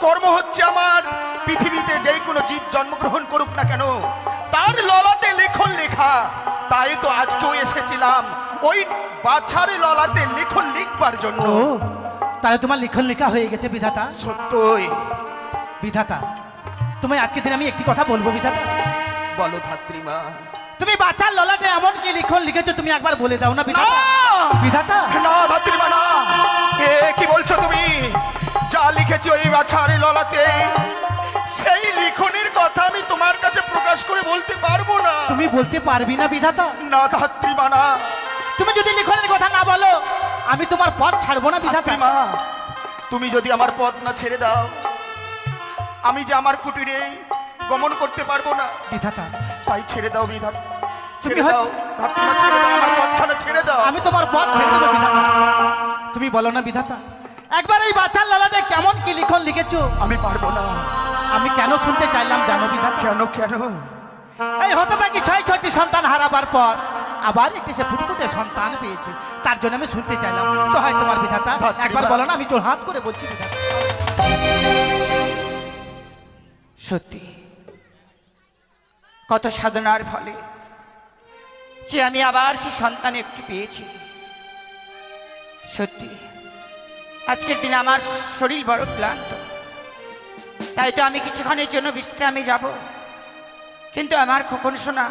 কর্ম হচ্ছে আমার। পৃথিবীতে যেই কোনো জীব জন্মগ্রহণ করুক না কেন তার ললাতে লেখন লেখা। তাই তো আজকেও এসেছিলাম ওই বাছার ললাতে লেখন লিখবার জন্য। তাহলে তোমার লিখন লেখা হয়ে গেছে বিধাতা। সত্যই। বিধাতা তোমায় আজকে দিন আমি একটি কথা বলব বিধাতা। বলো ধাত্রীমা। তুমি বাচ্চার ললাটে এমন কি লিখন লিখেছো তুমি একবার বলে দাও না না! বিধাতা বিধাতা। না ধাত্রীমা না। এ কি বলছো তুমি? যা লিখেছি ওই বাছার ললাতে সেই লিখনের কথা আমি তোমার কাছে প্রকাশ করে বলতে পারব না। তুমি বলতে পারবি না বিধাতা। না ধাত্রীমা না। তুমি যদি লিখনের কথা না বলো আমি তোমার পথ ছাড়বো না বিধাতা। ধাত্রীমা তুমি যদি আমার পথ না ছেড়ে দাও আমি যে আমার কুটিরে গমন করতে পারব না। বিধাতা। তাই ছেড়ে দাও বিধাত। ছেড়ে দাও ধাত্রীমা ছেড়ে দাও আমার পথখানা ছেড়ে দাও। আমি তোমার পথ ছেড়ে দেবো বিধাতা। তুমি বলো না বিধাতা। একবার এই বাচ্চার লালাতে কেমন কি লিখন লিখেছো? আমি পারব না। আমি কেন শুনতে চাইলাম জানো বিধা কেন কেন? এই হতভাগী ছয় ছয়টি সন্তান হারাবার পর আবার একটি সে ফুটফুটে সন্তান পেয়েছে। তার জন্য আমি শুনতে চাইলাম। তো হয় তোমার বিধাতা একবার বলো না আমি জোর হাত করে বলছি বিধাতা। সত্যি কত সাধনার ফলে যে আমি আবার সে সন্তান একটি পেয়েছি। সত্যি আজকের দিনে আমার শরীর বড় ক্লান্ত। তাই তো আমি কিছুক্ষণের জন্য বিশ্রামে যাব। কিন্তু আমার খোকন সোনা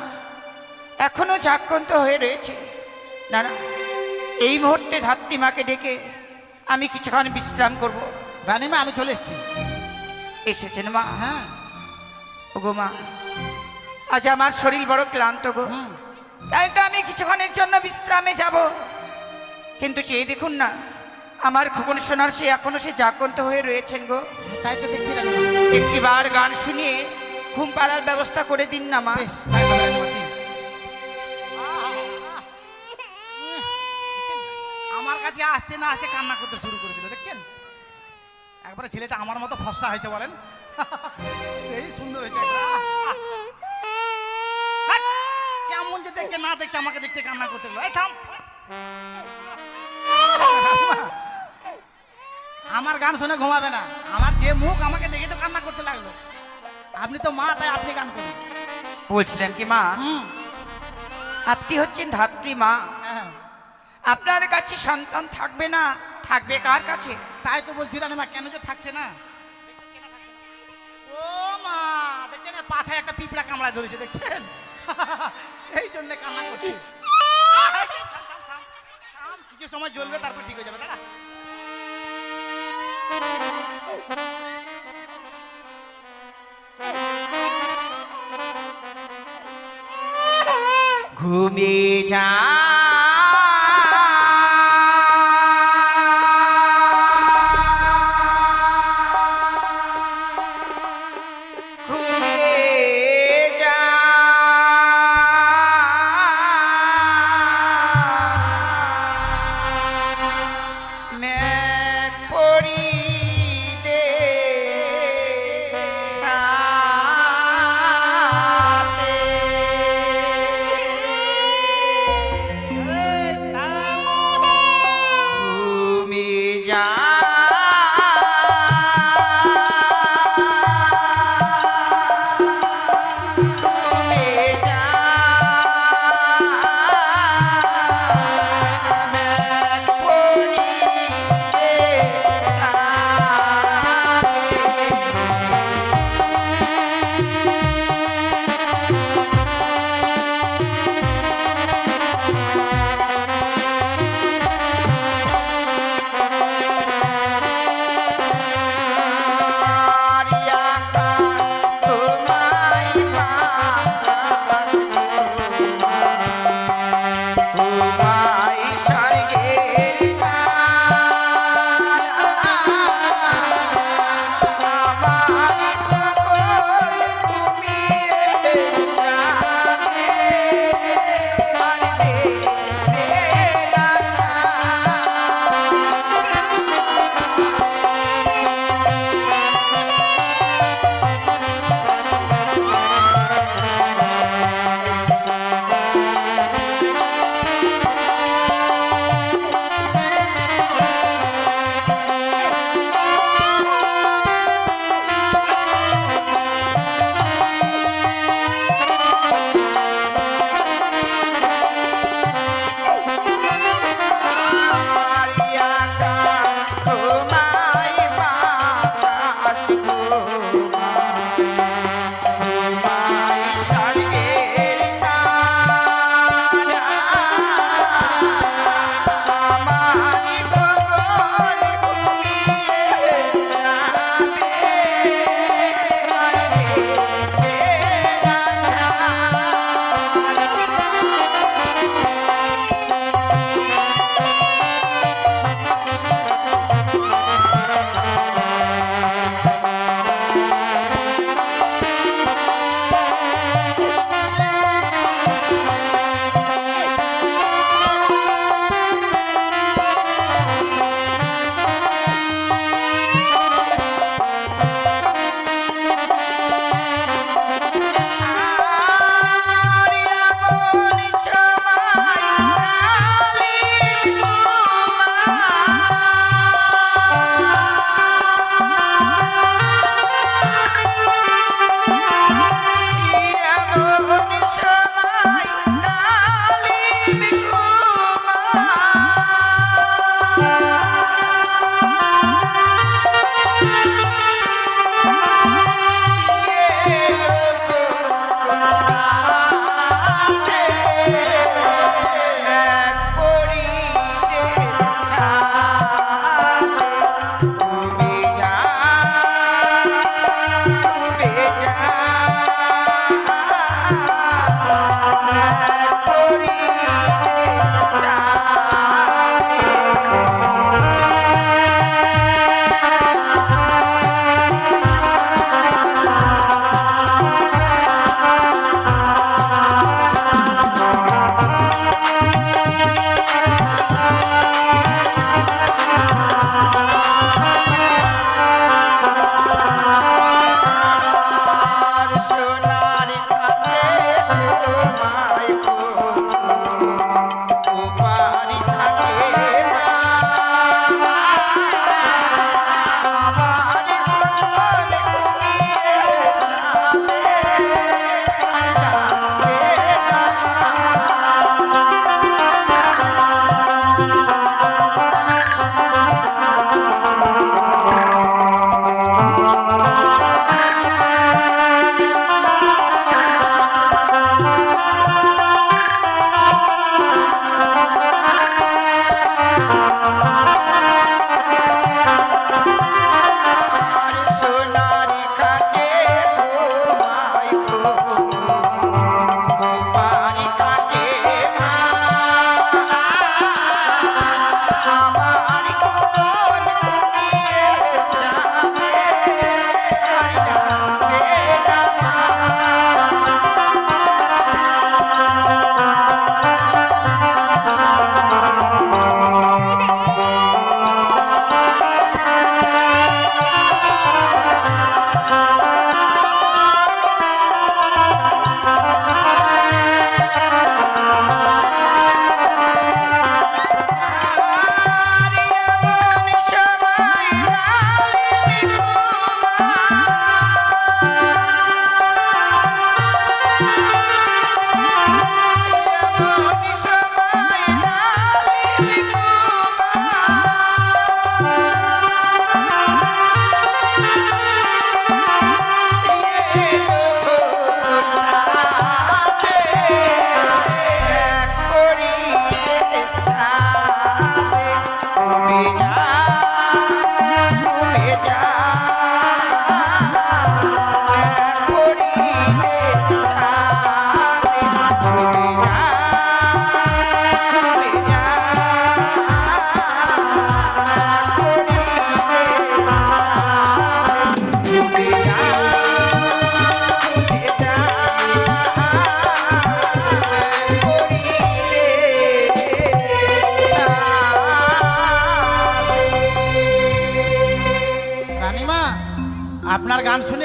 এখনও জাগ্রন্ত হয়ে রয়েছে। না না এই মুহূর্তে ধাত্রীমাকে ডেকে আমি কিছুক্ষণ বিশ্রাম করব। রানীমা আমি চলে এসেছি। এসেছেন মা? হ্যাঁ। ওগো মা আজ আমার শরীর বড় ক্লান্ত গো। তাই তো আমি কিছুক্ষণের জন্য বিশ্রামে যাব। কিন্তু চেয়ে দেখুন না আমার খোকন সোনার সে এখনও সে জাগ্রন্ত হয়ে রয়েছেন গো। তাই তো দেখছি একটিবার গান শুনিয়ে ঘুম পাড়ার ব্যবস্থা করে দিন না মা। আমার কাছে আসতে না আসতে কান্না করতে শুরু করে দিল দেখছেন? একবারে ছেলেটা আমার মতো ফসা হয়েছে বলেন। সেই সুন্দর হয়েছে। কেমন যে দেখছে না দেখছে আমাকে দেখতে কান্না করতে গেলো এই থাম। আমার গান শুনে ঘুমাবে না। আমার যে মুখ আমাকে দেখে তো কান্না করতে লাগল। আপনি তো মা তাই আপনি গান করুন। বলছিলেন কি মা? আপনি হচ্ছেন ধাত্রী মা। হ্যাঁ। আপনার কাছে সন্তান থাকবে না থাকবে কার কাছে? তাই তো বলছি রানীমা কেন যে থাকছে না? ও মা দেখছেন পাছায় একটা পিঁপড়া কামড়া ধরেছে দেখছেন? এই জন্য কান্না করছে। কিছু সময় জ্বলবে তারপর ঠিক হয়ে যাবে দাঁড়া ঘুমিয়ে যা।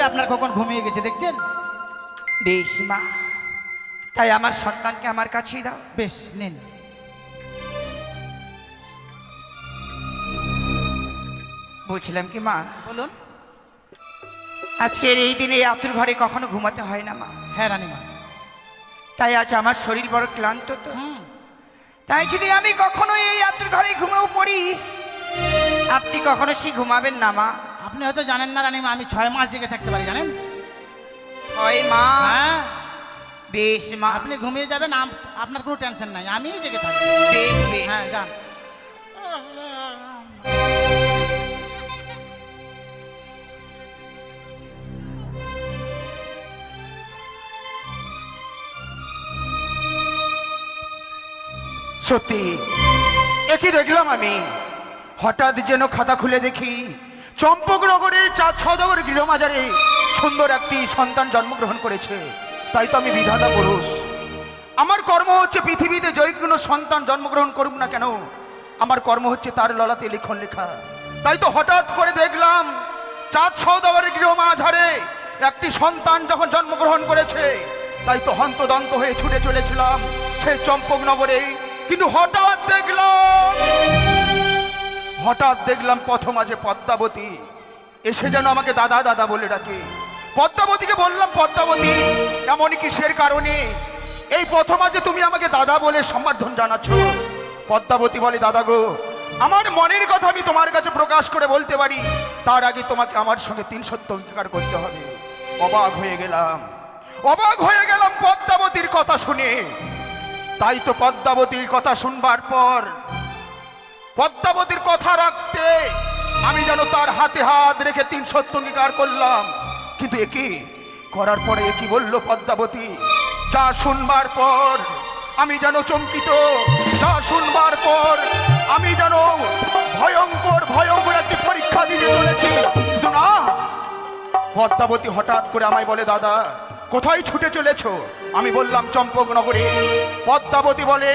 আপনার কখন ঘুমিয়ে গেছে দেখছেন? বেশ মা। তাই আমার সন্তানকে আমার কাছেই দাও। বেশ নিন। বলছিলাম কি মা? বলুন। আজকের এই দিনে আতুর ঘরে কখনো ঘুমাতে হয় না মা। হ্যাঁ রানীমা। তাই আজ আমার শরীর বড় ক্লান্ত তো। তাই যদি আমি কখনো এই আতুর ঘরে ঘুমেও পড়ি আপনি কখনো সে ঘুমাবেন না মা। আপনি হয়তো জানেন না রানীমা আমি ছয় মাস জেগে থাকতে পারি জানেন? ওই মা হ্যাঁ। বেশ মা আপনি ঘুমিয়ে যাবেন আপনার কোনো টেনশন নাই আমি জেগে থাকব। বেশ বেশ। হ্যাঁ যান। সত্যি একই দেখলাম আমি। হঠাৎ যেন খাতা খুলে দেখি চম্পকনগরের চাঁদ সদগর গৃহমাজারে সুন্দর একটি সন্তান জন্মগ্রহণ করেছে। তাই তো আমি বিধাতা পুরুষ। আমার কর্ম হচ্ছে পৃথিবীতে যে কোনো সন্তান জন্মগ্রহণ করুক না কেন, আমার কর্ম হচ্ছে তার ললাতে লিখন লেখা। তাই তো হঠাৎ করে দেখলাম চাঁদ সৌদাগরের গৃহমাঝারে একটি সন্তান যখন জন্মগ্রহণ করেছে, তাই তো হন্তদন্ত হয়ে ছুটে চলেছিলাম সেই চম্পকনগরে। কিন্তু হঠাৎ দেখলাম হঠাৎ দেখলাম প্রথম আজে পদ্মাবতী। এসে যেন আমাকে দাদা দাদা বলে ডাকে। পদ্মাবতীকে বললাম, পদ্মাবতী এমনই কিসের কারণে? এই প্রথম আজে তুমি আমাকে দাদা বলে সম্বর্ধন জানাচ্ছ। পদ্মাবতী বলে, দাদা গো, আমার মনের কথা আমি তোমার কাছে প্রকাশ করে বলতে পারি। তার আগে তোমাকে আমার সঙ্গে তিন সত্য অঙ্গীকার করতে হবে। অবাক হয়ে গেলাম। অবাক হয়ে গেলাম পদ্মাবতীর কথা শুনে। তাই তো পদ্মাবতীর কথা শুনবার পর পদ্মাবতীর কথা রাখতে আমি যেন তার হাতে হাত রেখে তিন সত্য অঙ্গীকার করলাম। কিন্তু একই করার পরে একই বলল পদ্মাবতী? যা শুনবার পর আমি যেন চমকিত, যা শুনবার পর আমি যেন ভয়ঙ্কর ভয়ঙ্কর একটি পরীক্ষা দিতে চলেছি। না, পদ্মাবতী হঠাৎ করে আমায় বলে, দাদা, কোথায় ছুটে চলেছো? আমি বললাম, চম্পকনগরে। পদ্মাবতী বলে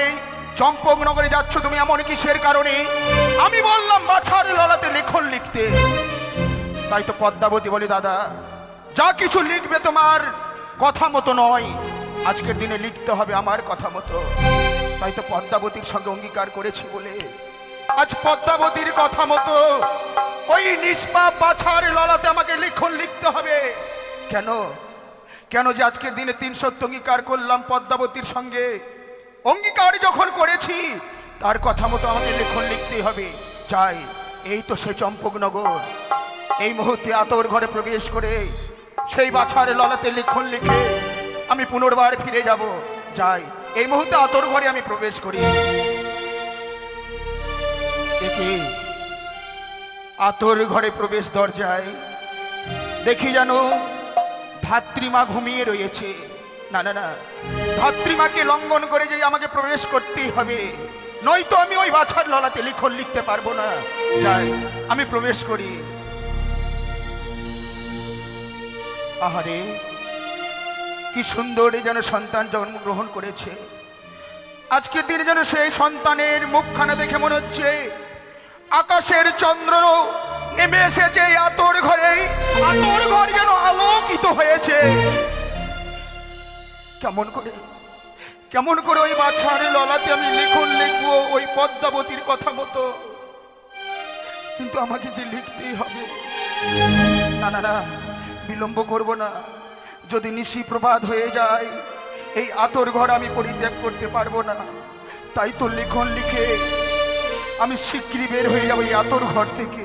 চম্পকনগরে যাচ্ছ তুমি এমন কিসের কারণে? আমি বললাম, বাছার ললাতে লেখন লিখতে। তাই তো পদ্মাবতী বলে, দাদা, যা কিছু লিখবে তোমার কথা মতো নয়। আজকের দিনে লিখতে হবে আমার কথা মতো। তাই তো পদ্মাবতীর সঙ্গে অঙ্গীকার করেছি বলে, আজ পদ্মাবতীর কথা মতো ওই নিষ্পাপ বাছার ললাতে আমাকে লিখন লিখতে হবে। কেন? কেন যে আজকের দিনে তিনশো অঙ্গীকার করলাম পদ্মাবতীর সঙ্গে? অঙ্গীকার যখন করেছি, তার কথা মতো আমাকে লেখন লিখতেই হবে। চাই এই তো সে চম্পকনগর। এই মুহূর্তে আতর ঘরে প্রবেশ করে সেই বাছার ললাতে লিখন লিখে আমি পুনর্বার ফিরে যাব। যাই, এই মুহূর্তে আতর ঘরে আমি প্রবেশ করি। আতর ঘরে প্রবেশ দরজায় দেখি যেন ধাত্রীমা ঘুমিয়ে রয়েছে। না না না ধাত্রীমাকে লঙ্ঘন করে যে আমাকে প্রবেশ করতেই হবে। নয়তো আমি ওই বাছার ললাতে লিখন লিখতে পারব না। যাই, আমি প্রবেশ করি। আহারে, কি সুন্দর যেন সন্তান জন্মগ্রহণ করেছে। আজকের দিনে যেন সেই সন্তানের মুখখানা দেখে মনে হচ্ছে, আকাশের চন্দ্র নেমে এসেছে আতর ঘরে। আতর ঘর যেন আলোকিত হয়েছে। কেমন করে কেমন করে ওই বাছার ললাতে আমি লিখন লিখব, ওই পদ্মাবতীর কথা মতো। কিন্তু আমাকে যে লিখতেই হবে, না না না, বিলম্ব করব না। যদি নিশি প্রবাদ হয়ে যায়, এই আতর ঘর আমি পরিত্যাগ করতে পারব না। তাই তো লিখন লিখে আমি শিগগিরই বের হয়ে যাব এই আতর ঘর থেকে।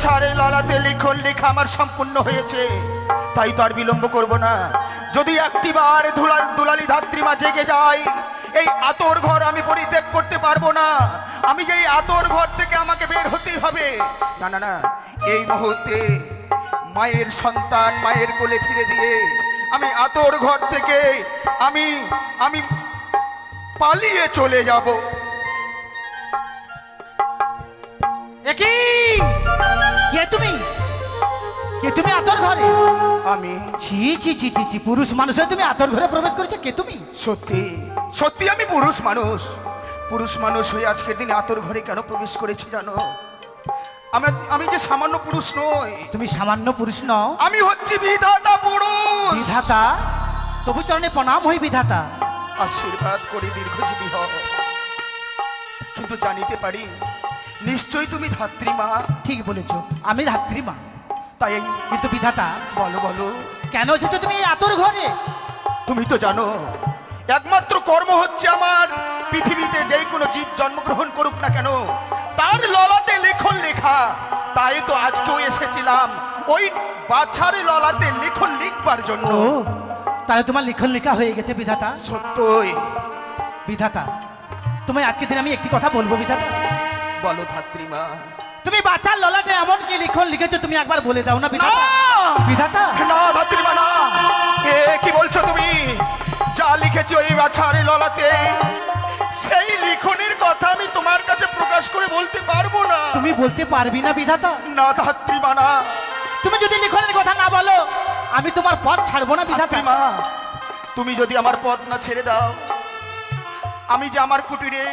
বাছার ললাতে লিখন লেখা আমার সম্পূর্ণ হয়েছে। তাই তো আর বিলম্ব করব না। যদি একটিবার ধুলাল দুলালি ধাত্রী ধাত্রীমা জেগে যায়, এই আতর ঘর আমি পরিত্যাগ করতে পারব না। আমি এই আতর ঘর থেকে আমাকে বের হতেই হবে। না না না, এই মুহূর্তে মায়ের সন্তান মায়ের কোলে ফিরে দিয়ে আমি আতর ঘর থেকে আমি আমি পালিয়ে চলে যাব। একই কে তুমি? কে তুমি আতর ঘরে? আমি। ছি ছি ছি ছি ছি পুরুষ মানুষ হয়ে তুমি আতর ঘরে প্রবেশ করেছ কে তুমি? সত্যি সত্যি আমি পুরুষ মানুষ। পুরুষ মানুষ হয়ে আজকের দিনে আতর ঘরে কেন প্রবেশ করেছি জানো? আমি আমি যে সামান্য পুরুষ নই। তুমি সামান্য পুরুষ নও। আমি হচ্ছি বিধাতা পুরুষ। বিধাতা? তবু চরণে প্রণাম হই বিধাতা। আশীর্বাদ করে দীর্ঘজীবী হও। কিন্তু জানিতে পারি নিশ্চয়ই তুমি ধাত্রী মা। ঠিক বলেছ আমি ধাত্রী মা। তাই কিন্তু বিধাতা বলো বলো। কেন এসেছ তুমি আতর ঘরে? তুমি তো জানো একমাত্র কর্ম হচ্ছে আমার পৃথিবীতে যে কোনো জীব জন্মগ্রহণ করুক না কেন তার ললাতে লেখন লেখা। তাই তো আজকেও এসেছিলাম ওই বাছার ললাতে লেখন লিখবার জন্য। তাহলে তোমার লিখন লেখা হয়ে গেছে বিধাতা। সত্যই। বিধাতা তোমায় আজকে দিন আমি একটি কথা বলব বিধাতা। বলো ধাত্রীমা তুমি বাচ্চার ললাটে এমন কি লিখন লিখেছো তুমি একবার বলে দাও না বিধাতা? বিধাতা? না ধাত্রীমা না। এ কি বলছো তুমি? যা লিখেছি ওই বাছার ললাতে সেই লিখনের কথা আমি তোমার কাছে প্রকাশ করে বলতে পারব না। তুমি বলতে পারবি না বিধাতা? না ধাত্রীমা না। তুমি যদি লিখনের কথা না বলো আমি তোমার পথ ছাড়বো না বিধাতা। মা তুমি যদি আমার পথ না ছেড়ে দাও আমি যে আমার কুটিরে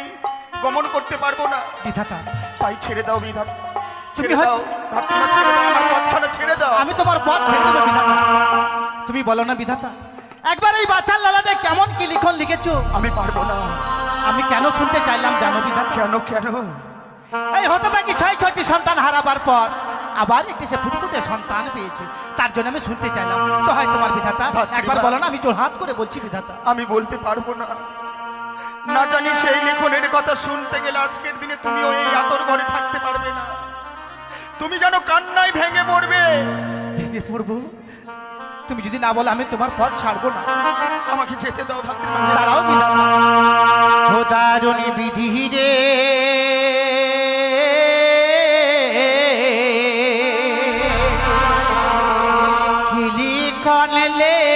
গমন করতে পারব না। বিধাতা তাই ছেড়ে দাও বিধাত। তুমি ছেড়ে দাও ধাত্রীমা ছেড়ে দাও আমার পথখানা ছেড়ে দাও। আমি তোমার পথ ছেড়ে দেবো বিধাতা। তুমি বলো না বিধাতা একবার এই বাচ্চার লালাতে কেমন কি লিখন লিখেছো? আমি পারব না। আমি কেন শুনতে চাইলাম জানো বিধাতা? কেন কেন? এই হতভাগী ছয় ছয়টি সন্তান হারাবার পর আবার একটি সে ফুটফুটে সন্তান পেয়েছে। তার জন্য আমি শুনতে চাইলাম। তো হয় তোমার বিধাতা একবার বলো না আমি হাত করে বলছি বিধাতা। আমি বলতে পারব না। না জানি সেই লেখনের কথা শুনতে গেলে আজকের দিনে তুমি ওই আতর ঘরে থাকতে পারবে না। তুমি যেন কান্নায় ভেঙে পড়বে। ভেঙে পড়ব? তুমি যদি না বলো আমি তোমার পথ ছাড়বো না। আমাকে যেতে দাও ধাত্রীমা দাঁড়াও ও বিধি রে। লিখন লেখিলে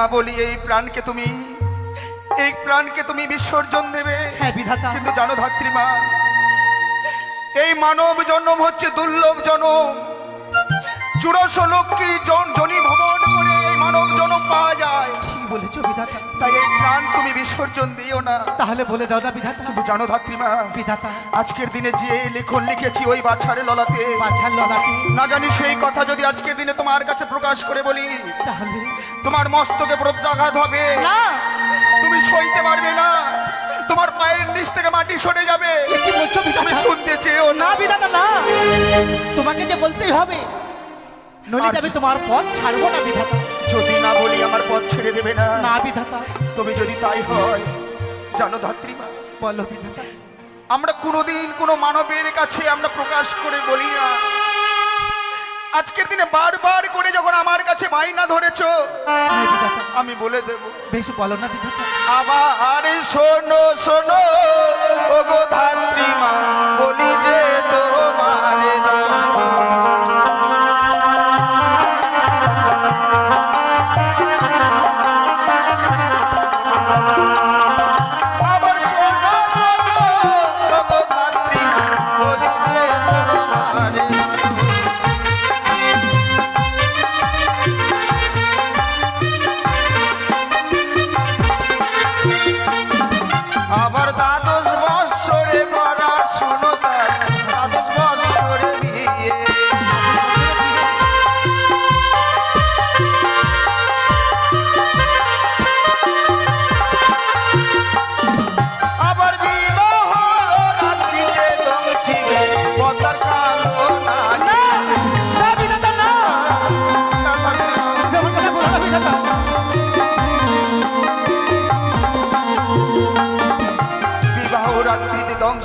না বলি এই প্রাণকে তুমি এই প্রাণকে তুমি বিসর্জন দেবে। হ্যাঁ বিধাতা। কিন্তু জানো ধাত্রী মা এই মানব জন্ম হচ্ছে দুর্লভ জনম। চুরশ লক্ষ্মী জন জনি ভ্রমণ করে এই মানব জনম পাওয়া যায়? তাই এই প্রাণ তুমি বিসর্জন দিও না। তাহলে বলে দাও না বিধাতা। কিন্তু জানো ধাত্রীমা বিধাতা। আজকের দিনে যে লেখন লিখেছি ওই বাছারে ললাতে বাছার ললাটি। না জানি সেই কথা যদি আজকের দিনে তোমার কাছে প্রকাশ করে বলি তাহলে? তোমার মস্তকে প্রত্যাঘাত হবে। না। তুমি সইতে পারবে না। তোমার পায়ের নিচ থেকে মাটি সরে যাবে। কি বলছো তুমি শুনতে চেয়েও না। বিধাতা না। তোমাকে যে বলতেই হবে নলিত আমি তোমার পথ ছাড়বো না বিধাতা। না বলি আমার পথ ছেড়ে দেবে না। না বিধাতা। তবে যদি তাই হয় জানো ধাত্রীমা। বলো বিধাতা। আমরা কোনোদিন কোনো মানবের কাছে আমরা প্রকাশ করে বলি না। আজকের দিনে বারবার করে যখন আমার কাছে বাইনা ধরেছ হ্যাঁ বিধাতা। আমি বলে দেব। বেশ বলো না বিধাতা। আবার শোনো শোনো ওগো ধাত্রী মা বলি যে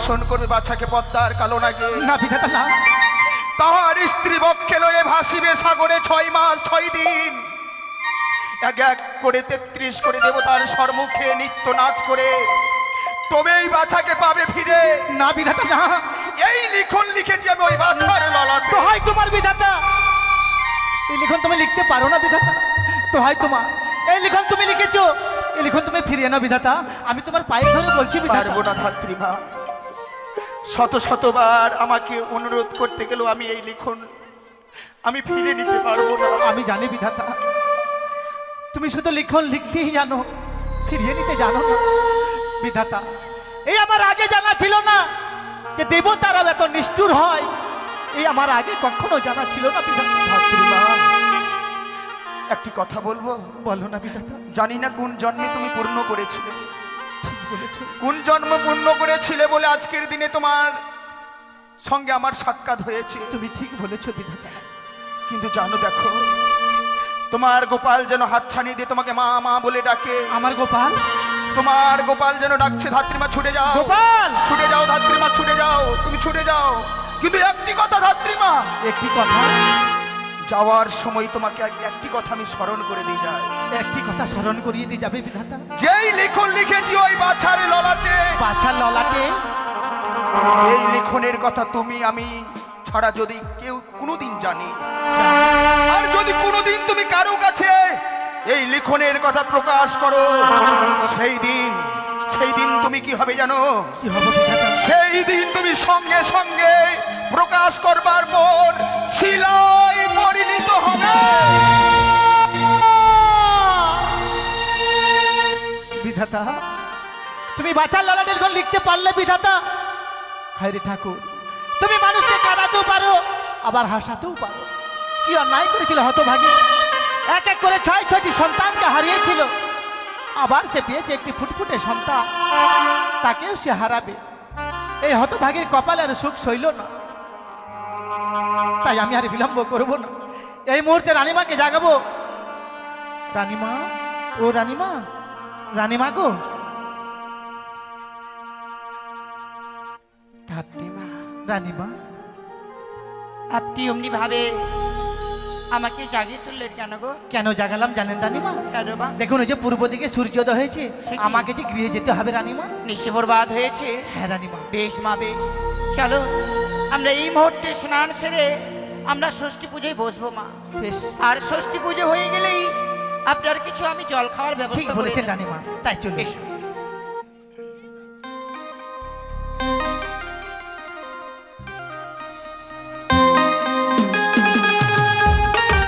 দংশন করে বাছাকে পদ্মার কালো নাগে। না বিধাতা না তাহার স্ত্রী বক্ষে লয়ে ভাসিবে সাগরে ছয় মাস ছয় দিন। এক এক করে তেত্রিশ করে দেবতার সর্মুখে নিত্য নাচ করে। তবে এই বাছাকে পাবে ফিরে। না বিধাতা না। এই লিখন লিখেছি আমি ওই বাছার ললাটে। তো হয় তোমার বিধাতা। এই লিখন তুমি লিখতে পারো না বিধাতা। তো হয় তোমার এই লিখন তুমি লিখেছো। এই লিখন তুমি ফিরিয়ে না বিধাতা। আমি তোমার পায়ে ধরে বলছি বিধাতা। পারব না ধাত্রীমা। শত শতবার আমাকে অনুরোধ করতে গেলেও আমি এই লিখন আমি ফিরে নিতে পারব না। আমি জানি বিধাতা তুমি শুধু লিখন লিখতেই জানো ফিরিয়ে নিতে জানো না। বিধাতা এই আমার আগে জানা ছিল না যে দেবতারাও এত নিষ্ঠুর হয়। এই আমার আগে কখনো জানা ছিল না বিধাতা। একটি কথা বলব? বলো না বিধাতা। জানি না কোন জন্মে তুমি পূর্ণ করেছিলে। কোন জন্ম পূর্ণ করেছিলে বলে আজকের দিনে তোমার সঙ্গে আমার সাক্ষাৎ হয়েছে? তুমি ঠিক বলেছ বিধাতা। কিন্তু জানো দেখো তোমার গোপাল যেন হাতছানি দিয়ে তোমাকে মা মা বলে ডাকে। আমার গোপাল? তোমার গোপাল যেন ডাকছে ধাত্রীমা ছুটে যাও। গোপাল! ছুটে যাও ধাত্রীমা ছুটে যাও। তুমি ছুটে যাও। কিন্তু একটি কথা ধাত্রীমা একটি কথা। যাওয়ার সময় তোমাকে একটি কথা আমি স্মরণ করে দিয়ে যাই। একটি কথা স্মরণ করিয়ে দিয়ে যাবে বিধাতা। যেই লিখন লিখেছি ওই বাছার ললাতে বাছার ললাটে। এই লিখনের কথা তুমি আমি ছাড়া যদি কেউ কোনোদিন জানি। আর যদি কোনোদিন তুমি কারও কাছে এই লিখনের কথা প্রকাশ করো সেই দিন সেই দিন তুমি কি হবে জানো? কি হবে সেই দিন তুমি সঙ্গে সঙ্গে প্রকাশ করবার পর শিলায় পরিণত হবে। বিধাতা, তুমি বাঁচার ললাটের ঘর লিখতে পারলে বিধাতা। হায় ঠাকুর, তুমি মানুষকে কাঁদাতেও পারো, আবার হাসাতেও পারো। কি অন্যায় করেছিল হতভাগী। এক এক করে ছয় ছয়টি সন্তানকে হারিয়েছিল। আবার সে পেয়েছে একটি ফুটফুটে সন্তান। তাকেও সে হারাবে। এই হতভাগীর কপালে আর সুখ সইল না। তাই আমি আর বিলম্ব করব না। এই মুহূর্তে রানীমাকে জাগাবো। রানীমা? ও রানীমা? রানীমা গো। রানীমা? আপনি অমনি ভাবে আমাকে জাগিয়ে তুললেন কেন গো? কেন জাগালাম জানেন রানীমা? কেন বা? দেখুন ওই যে পূর্ব দিকে সূর্যোদয় হয়েছে আমাকে যে গৃহে যেতে হবে রানীমা? নিশিবরবাদ হয়েছে। হ্যাঁ রানীমা। বেশ মা বেশ। চলো আমরা এই মুহূর্তে স্নান সেরে আমরা ষষ্ঠী পুজোয় বসবো মা। বেশ। আর ষষ্ঠী পুজো হয়ে গেলেই আপনার কিছু আমি জল খাওয়ার ব্যবস্থা বলেছেন। রানীমা তাই চলে এসো।